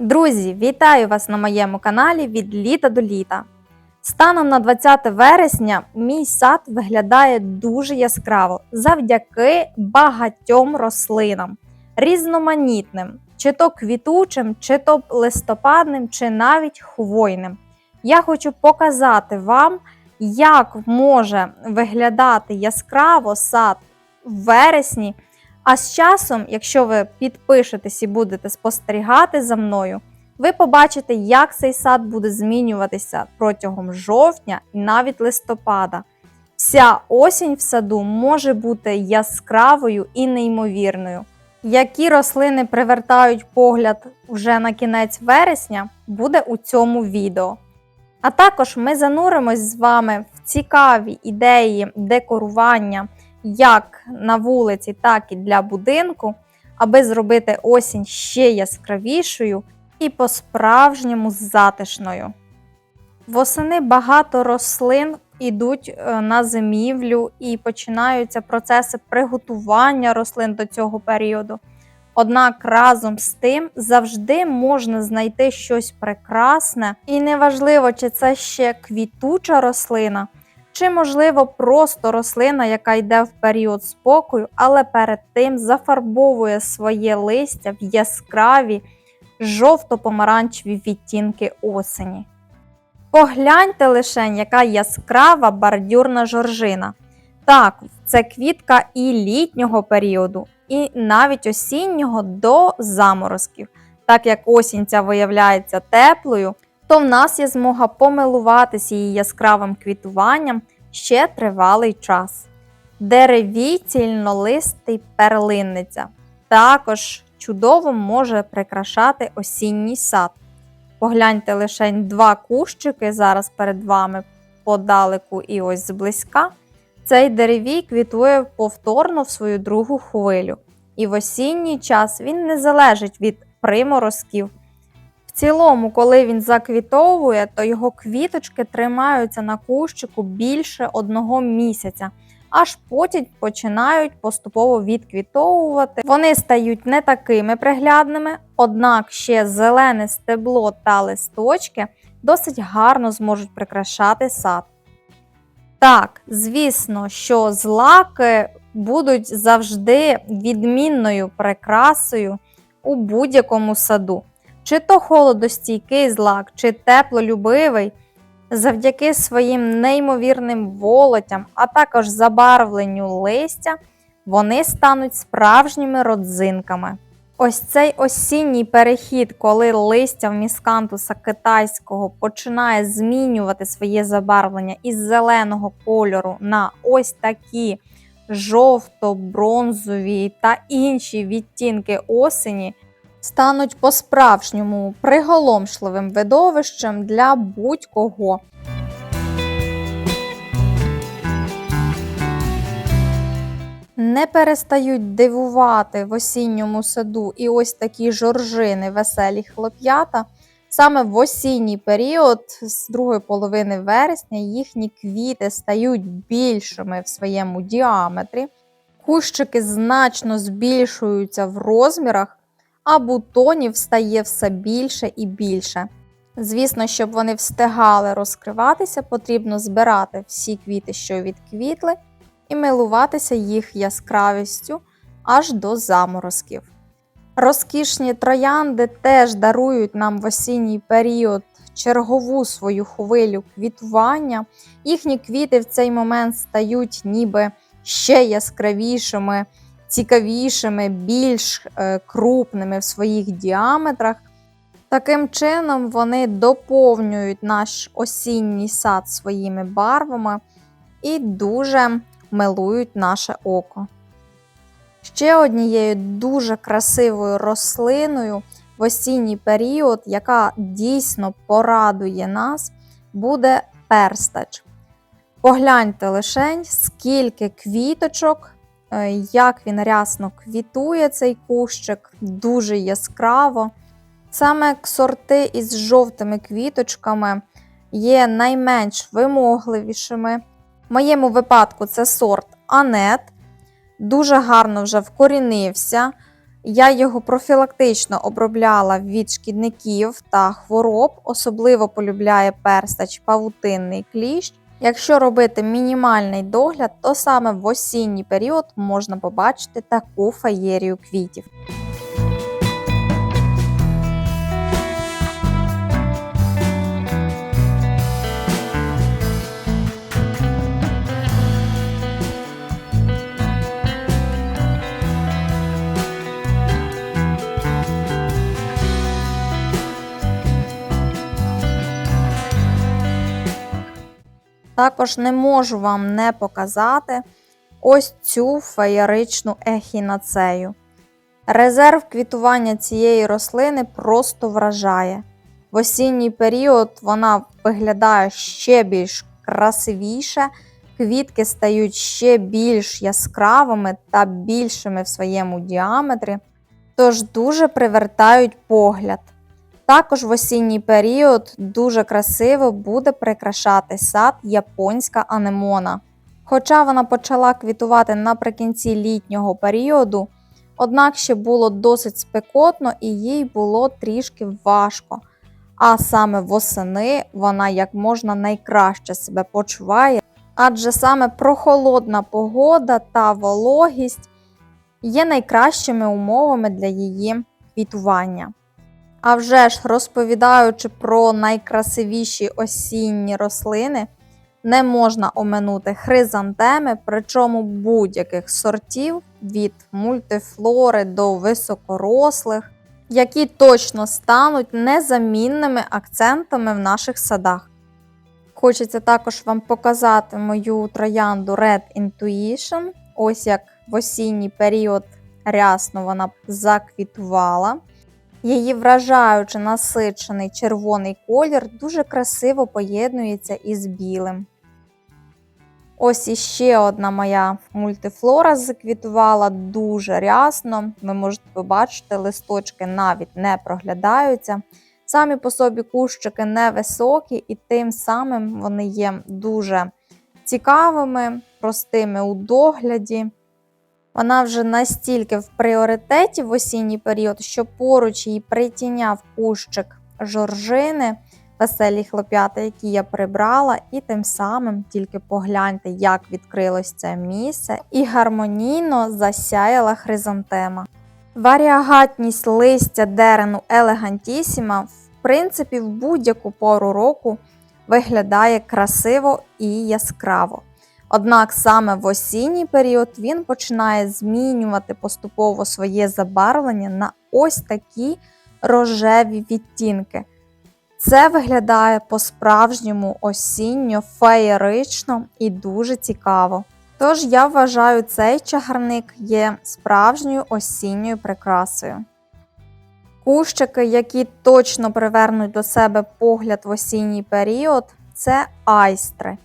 Друзі, вітаю вас на моєму каналі від літа до літа. Станом на 20 вересня мій сад виглядає дуже яскраво завдяки багатьом рослинам, різноманітним, чи то квітучим, чи то листопадним, чи навіть хвойним. Я хочу показати вам, як може виглядати яскраво сад в вересні. А з часом, якщо ви підпишетесь і будете спостерігати за мною, ви побачите, як цей сад буде змінюватися протягом жовтня і навіть листопада. Вся осінь в саду може бути яскравою і неймовірною. Які рослини привертають погляд вже на кінець вересня, буде у цьому відео. А також ми зануримось з вами в цікаві ідеї декорування як на вулиці, так і для будинку, аби зробити осінь ще яскравішою і по-справжньому затишною. Восени багато рослин йдуть е, на зимівлю і починаються процеси приготування рослин до цього періоду. Однак разом з тим завжди можна знайти щось прекрасне, і неважливо, чи це ще квітуча рослина, чи, можливо, просто рослина, яка йде в період спокою, але перед тим зафарбовує своє листя в яскраві жовто-помаранчеві відтінки осені. Погляньте лише, яка яскрава бордюрна жоржина. Так, це квітка і літнього періоду, і навіть осіннього до заморозків. Так як осінь ця виявляється теплою, то в нас є змога помилуватися її яскравим квітуванням ще тривалий час. Деревій цільнолистий перлинниця також чудово може прикрашати осінній сад. Погляньте лише два кущики зараз перед вами подалеку і ось зблизька. Цей деревій квітує повторно в свою другу хвилю. І в осінній час він не залежить від приморозків. Цілому, коли він заквітовує, то його квіточки тримаються на кущику більше одного місяця, аж потім починають поступово відквітовувати. Вони стають не такими приглядними, однак ще зелене стебло та листочки досить гарно зможуть прикрашати сад. Так, звісно, що злаки будуть завжди відмінною прикрасою у будь-якому саду. Чи то холодостійкий злак, чи теплолюбивий, завдяки своїм неймовірним волотям, а також забарвленню листя, вони стануть справжніми родзинками. Ось цей осінній перехід, коли листя в міскантуса китайського починає змінювати своє забарвлення із зеленого кольору на ось такі жовто-бронзові та інші відтінки осені, стануть по-справжньому приголомшливим видовищем для будь-кого. Не перестають дивувати в осінньому саду і ось такі жоржини, веселі хлоп'ята. Саме в осінній період, з другої половини вересня, їхні квіти стають більшими в своєму діаметрі, кущики значно збільшуються в розмірах, а бутонів стає все більше і більше. Звісно, щоб вони встигали розкриватися, потрібно збирати всі квіти, що відквітли, і милуватися їх яскравістю аж до заморозків. Розкішні троянди теж дарують нам в осінній період чергову свою хвилю квітування. Їхні квіти в цей момент стають ніби ще яскравішими, цікавішими, більш е, крупними в своїх діаметрах. Таким чином, вони доповнюють наш осінній сад своїми барвами і дуже милують наше око. Ще однією дуже красивою рослиною в осінній період, яка дійсно порадує нас, буде перстач. Погляньте лишень, скільки квіточок, як він рясно квітує цей кущик, дуже яскраво. Саме сорти із жовтими квіточками є найменш вимогливішими. В моєму випадку це сорт Анет. Дуже гарно вже вкорінився. Я його профілактично обробляла від шкідників та хвороб, особливо полюбляє перстач павутинний кліщ. Якщо робити мінімальний догляд, то саме в осінній період можна побачити таку феєрію квітів. Також не можу вам не показати ось цю феєричну ехінацею. Резерв квітування цієї рослини просто вражає. В осінній період вона виглядає ще більш красивіше, квітки стають ще більш яскравими та більшими в своєму діаметрі, тож дуже привертають погляд. Також в осінній період дуже красиво буде прикрашати сад японська анемона. Хоча вона почала квітувати наприкінці літнього періоду, однак ще було досить спекотно і їй було трішки важко. А саме восени вона як можна найкраще себе почуває, адже саме прохолодна погода та вологість є найкращими умовами для її квітування. А вже ж розповідаючи про найкрасивіші осінні рослини, не можна оминути хризантеми, причому будь-яких сортів від мультифлори до високорослих, які точно стануть незамінними акцентами в наших садах. Хочеться також вам показати мою троянду Red Intuition. Ось як в осінній період рясно вона заквітувала. Її вражаючи насичений червоний колір дуже красиво поєднується із білим. Ось іще одна моя мультифлора заквітувала дуже рясно. Ви можете побачити, листочки навіть не проглядаються. Самі по собі кущики невисокі, і тим самим вони є дуже цікавими, простими у догляді. Вона вже настільки в пріоритеті в осінній період, що поруч її притіняв кущик жоржини, веселі хлоп'ята, які я прибрала, і тим самим тільки погляньте, як відкрилось це місце, і гармонійно засяяла хризантема. Варіагатність листя дерену елегантісіма, в принципі, в будь-яку пору року виглядає красиво і яскраво. Однак саме в осінній період він починає змінювати поступово своє забарвлення на ось такі рожеві відтінки. Це виглядає по-справжньому осінньо, феєрично і дуже цікаво. Тож я вважаю, цей чагарник є справжньою осінньою прикрасою. Кущики, які точно привернуть до себе погляд в осінній період, це айстри.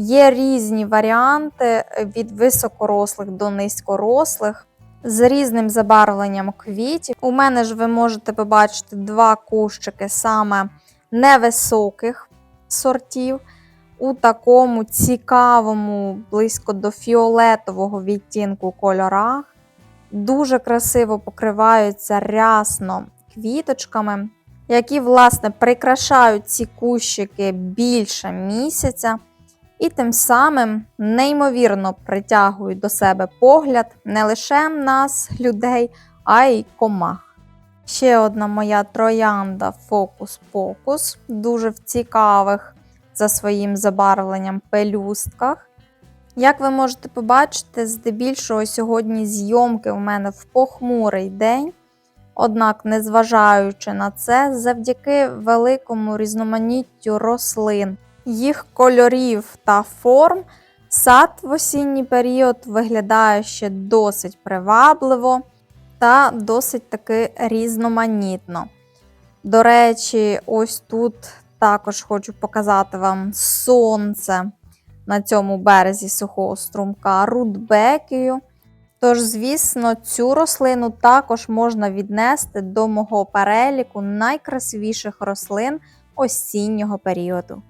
Є різні варіанти від високорослих до низькорослих з різним забарвленням квітів. У мене ж ви можете побачити два кущики саме невисоких сортів. У такому цікавому, близько до фіолетового відтінку кольорах. Дуже красиво покриваються рясно квіточками, які, власне, прикрашають ці кущики більше місяця і тим самим неймовірно притягують до себе погляд не лише нас, людей, а й комах. Ще одна моя троянда Фокус Покус, дуже в цікавих за своїм забарвленням пелюстках. Як ви можете побачити, здебільшого сьогодні зйомки у мене в похмурий день. Однак, незважаючи на це, завдяки великому різноманіттю рослин, їх кольорів та форм, сад в осінній період виглядає ще досить привабливо та досить таки різноманітно. До речі, ось тут також хочу показати вам сонце на цьому березі сухого струмка рудбекію. Тож, звісно, цю рослину також можна віднести до мого переліку найкрасивіших рослин осіннього періоду.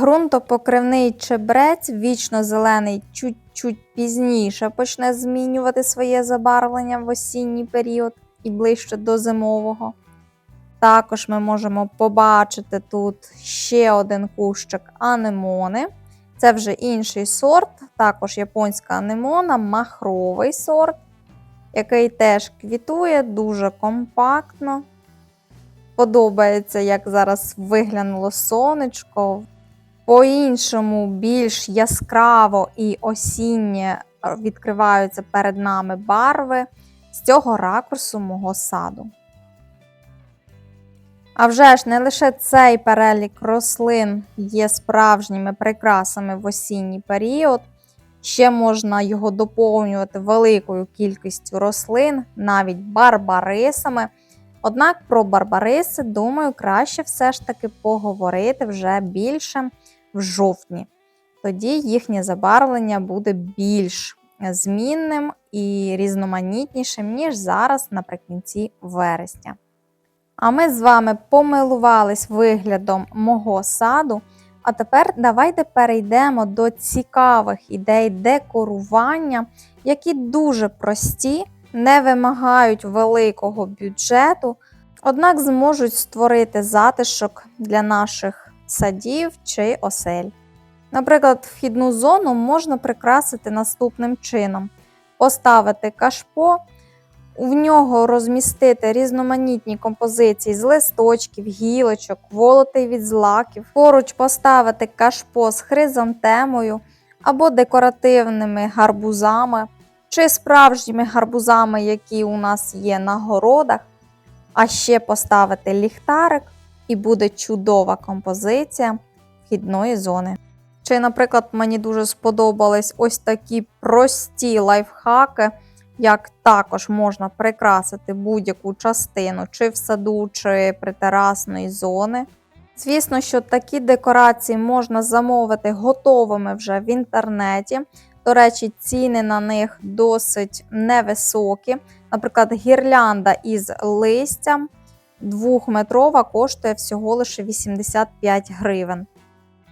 Грунтопокривний чебрець, вічно зелений, чуть-чуть пізніше почне змінювати своє забарвлення в осінній період і ближче до зимового. Також ми можемо побачити тут ще один кущик анемони. Це вже інший сорт, також японська анемона, махровий сорт, який теж квітує дуже компактно. Подобається, як зараз виглянуло сонечко. По-іншому, більш яскраво і осіннє відкриваються перед нами барви з цього ракурсу мого саду. А вже ж не лише цей перелік рослин є справжніми прикрасами в осінній період, ще можна його доповнювати великою кількістю рослин, навіть барбарисами. Однак про барбариси, думаю, краще все ж таки поговорити вже більше в жовтні. Тоді їхнє забарвлення буде більш змінним і різноманітнішим, ніж зараз наприкінці вересня. А ми з вами помилувались виглядом мого саду. А тепер давайте перейдемо до цікавих ідей декорування, які дуже прості, не вимагають великого бюджету, однак зможуть створити затишок для наших садів чи осель. Наприклад, вхідну зону можна прикрасити наступним чином: поставити кашпо, в нього розмістити різноманітні композиції з листочків, гілочок, волотий від злаків, поруч поставити кашпо з хризантемою або декоративними гарбузами, чи справжніми гарбузами, які у нас є на городах, а ще поставити ліхтарик, і буде чудова композиція вхідної зони. Чи, наприклад, мені дуже сподобались ось такі прості лайфхаки як також можна прикрасити будь-яку частину, чи в саду, чи притерасної зони. Звісно, що такі декорації можна замовити готовими вже в інтернеті. До речі, ціни на них досить невисокі. Наприклад, гірлянда із листям двохметрова коштує всього лише 85 гривень,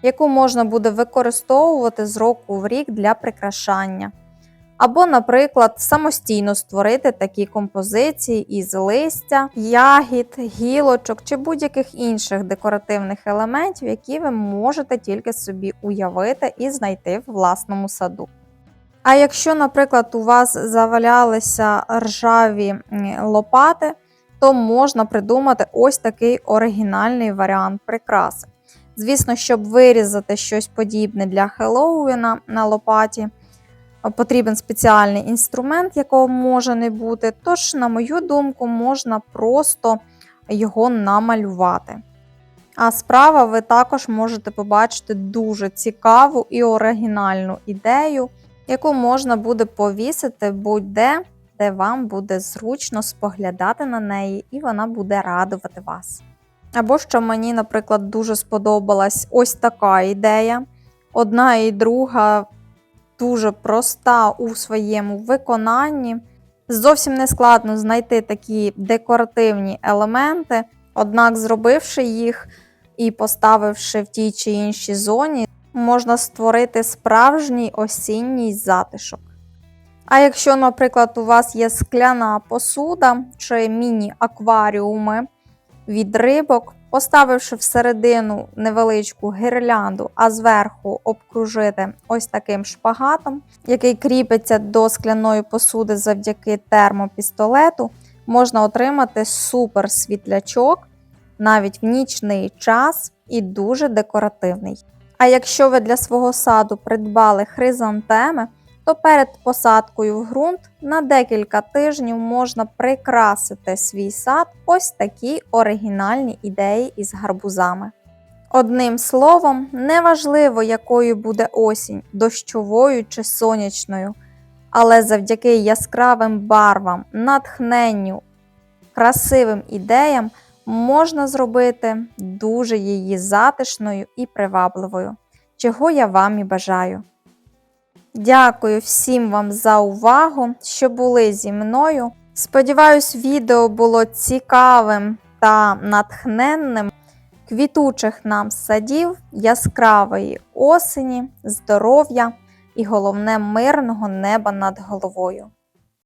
яку можна буде використовувати з року в рік для прикрашання. Або, наприклад, самостійно створити такі композиції із листя, ягід, гілочок чи будь-яких інших декоративних елементів, які ви можете тільки собі уявити і знайти в власному саду. А якщо, наприклад, у вас завалялися ржаві лопати, то можна придумати ось такий оригінальний варіант прикраси. Звісно, щоб вирізати щось подібне для Хеллоуіна на лопаті потрібен спеціальний інструмент, якого може не бути. Тож, на мою думку, можна просто його намалювати. А справа ви також можете побачити дуже цікаву і оригінальну ідею, яку можна буде повісити будь-де, де вам буде зручно споглядати на неї, і вона буде радувати вас. Або що мені, наприклад, дуже сподобалась ось така ідея. Одна і друга дуже проста у своєму виконанні. Зовсім не складно знайти такі декоративні елементи, однак, зробивши їх і поставивши в тій чи іншій зоні, можна створити справжній осінній затишок. А якщо, наприклад, у вас є скляна посуда чи міні-акваріуми від рибок, Поставивши всередину невеличку гірлянду, а зверху обкружити ось таким шпагатом, який кріпиться до скляної посуди завдяки термопістолету, можна отримати супер світлячок навіть в нічний час і дуже декоративний. А якщо ви для свого саду придбали хризантеми, то перед посадкою в ґрунт на декілька тижнів можна прикрасити свій сад ось такі оригінальні ідеї із гарбузами. Одним словом, неважливо, якою буде осінь, дощовою чи сонячною, але завдяки яскравим барвам, натхненню, красивим ідеям можна зробити дуже її затишною і привабливою, чого я вам і бажаю. Дякую всім вам за увагу, що були зі мною. Сподіваюсь, відео було цікавим та натхненним. квітучих нам садів, яскравої осені, здоров'я і головне мирного неба над головою.